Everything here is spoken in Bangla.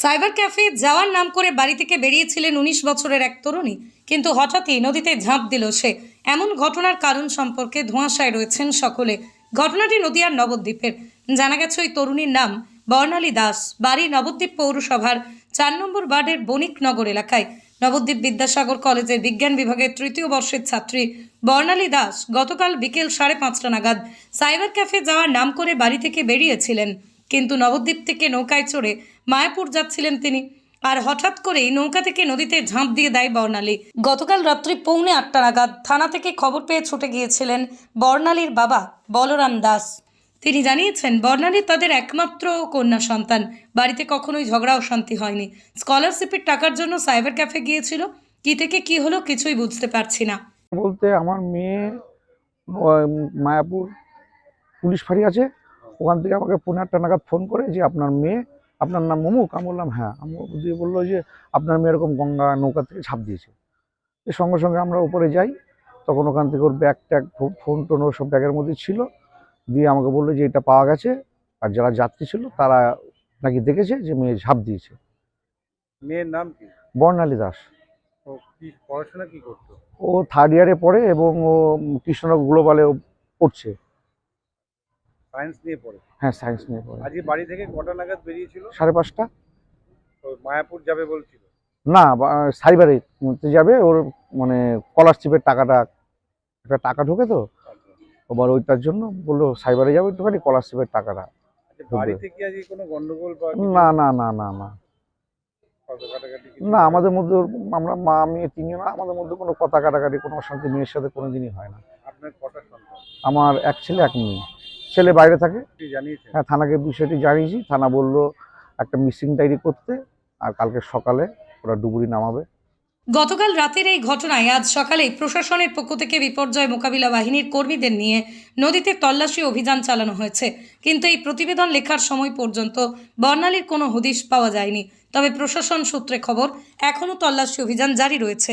সাইবার ক্যাফে যাওয়ার নাম করে বাড়ি থেকে বেরিয়েছিলেন উনিশ বছরের এক তরুণী। কিন্তু হঠাৎই নদীতে ঝাঁপ দিল সে। এমন ঘটনার কারণ সম্পর্কে ধোঁয়াশায় রয়েছেন সকলে। ঘটনাটি নদিয়ার নবদ্বীপের। জানা গেছে ওই তরুণীর নাম বর্ণালী দাস। বাড়ি নবদ্বীপ পৌরসভার চার নম্বর ওয়ার্ডের বণিকনগর এলাকায়। নবদ্বীপ বিদ্যাসাগর কলেজের বিজ্ঞান বিভাগের তৃতীয় বর্ষের ছাত্রী বর্ণালী দাস গতকাল বিকেল সাড়ে পাঁচটা নাগাদ সাইবার ক্যাফে যাওয়ার নাম করে বাড়ি থেকে বেরিয়েছিলেন। কিন্তু নবদ্বীপ থেকে নৌকায় চড়ে মায়াপুর যাচ্ছিলেন তিনি। আর হঠাৎ করেই নৌকা থেকে নদীতে ঝাঁপ দিয়ে দেয় বর্ণালী। গতকাল রাত্রি পৌনে আটটা নাগাদ থানা থেকে খবর পেয়ে ছুটে গিয়েছিলেন বর্ণালীর বাবা বলরাম দাস। তিনি জানিয়েছেন, বর্ণালী তাদের একমাত্র কন্যা সন্তান। বাড়িতে কখনোই ঝগড়া অশান্তি হয়নি। স্কলারশিপের টাকার জন্য সাইবার ক্যাফে গিয়েছিল। কি থেকে কি হলো কিছুই বুঝতে পারছি না। বলতে আমার মেয়ে মায়াপুর পুলিশ ফাঁড়ি আছে। ওখান থেকে আমাকে পনেরো আটটা নাগাদ ফোন করে যে আপনার মেয়ে আপনার নাম মমুক আমি বললাম হ্যাঁ। আমি দিয়ে বলল যে আপনার মেয়ে এরকম গঙ্গা নৌকা থেকে ঝাঁপ দিয়েছে। তো সঙ্গে সঙ্গে আমরা উপরে যাই। তখন ওখান থেকে ওর ব্যাগ ট্যাগ ফোন টোন ওর সব ব্যাগের মধ্যে ছিল। দিয়ে আমাকে বলল যে এটা পাওয়া গেছে। আর যারা যাত্রী ছিল তারা নাকি দেখেছে যে মেয়ে ঝাঁপ দিয়েছে। মেয়ের নাম কি? বর্ণালী দাস। ও কি পড়াশোনা কি করতো? ও থার্ড ইয়ারে পড়ে এবং ও কৃষ্ণনগর গ্লোবালে পড়ছে। সায়েন্স নিয়ে পড়ে। হ্যাঁ সায়েন্স নিয়ে পড়ে। আজকে বাড়ি থেকে কটা নাগাদ বেরিয়েছিল? সাড়ে পাঁচটা। তো মায়াপুর যাবে বলছিল? না সাইবারে যাবে। ওর মানে স্কলারশিপের টাকাটা একটা টাকা ঢোকে তো। আবার ওইটার জন্য বলল সাইবারে যাবে একটুখানি স্কলারশিপের টাকাটা আচ্ছা বাড়ি আজকে কোনো গন্ডগোল বা না না না না না। আমাদের মধ্যে আমরা মা মেয়ে তিনজন আমাদের মধ্যে কোনো কথা কাটাকাটি কোনো অশান্তি মেয়ের সাথে কোনো দিনই হয় না। আপনার কটা সন্তান? আমার এক ছেলে এক মেয়ে। ছেলে বাইরে থাকে। হ্যাঁ থানাকে বিষয়টি জানিয়েছি। থানা বলল একটা মিসিং ডায়েরি করতে আর কালকে সকালে ওরা ডুবুরি নামাবে। গতকাল রাতের এই ঘটনায় আজ সকালেই প্রশাসনের পক্ষ থেকে বিপর্যয় মোকাবিলা বাহিনীর কর্মীদের নিয়ে নদীতে তল্লাশি অভিযান চালানো হয়েছে। কিন্তু এই প্রতিবেদন লেখার সময় পর্যন্ত বর্ণালীর কোনো হদিশ পাওয়া যায়নি। তবে প্রশাসন সূত্রে খবর এখনও তল্লাশি অভিযান জারি রয়েছে।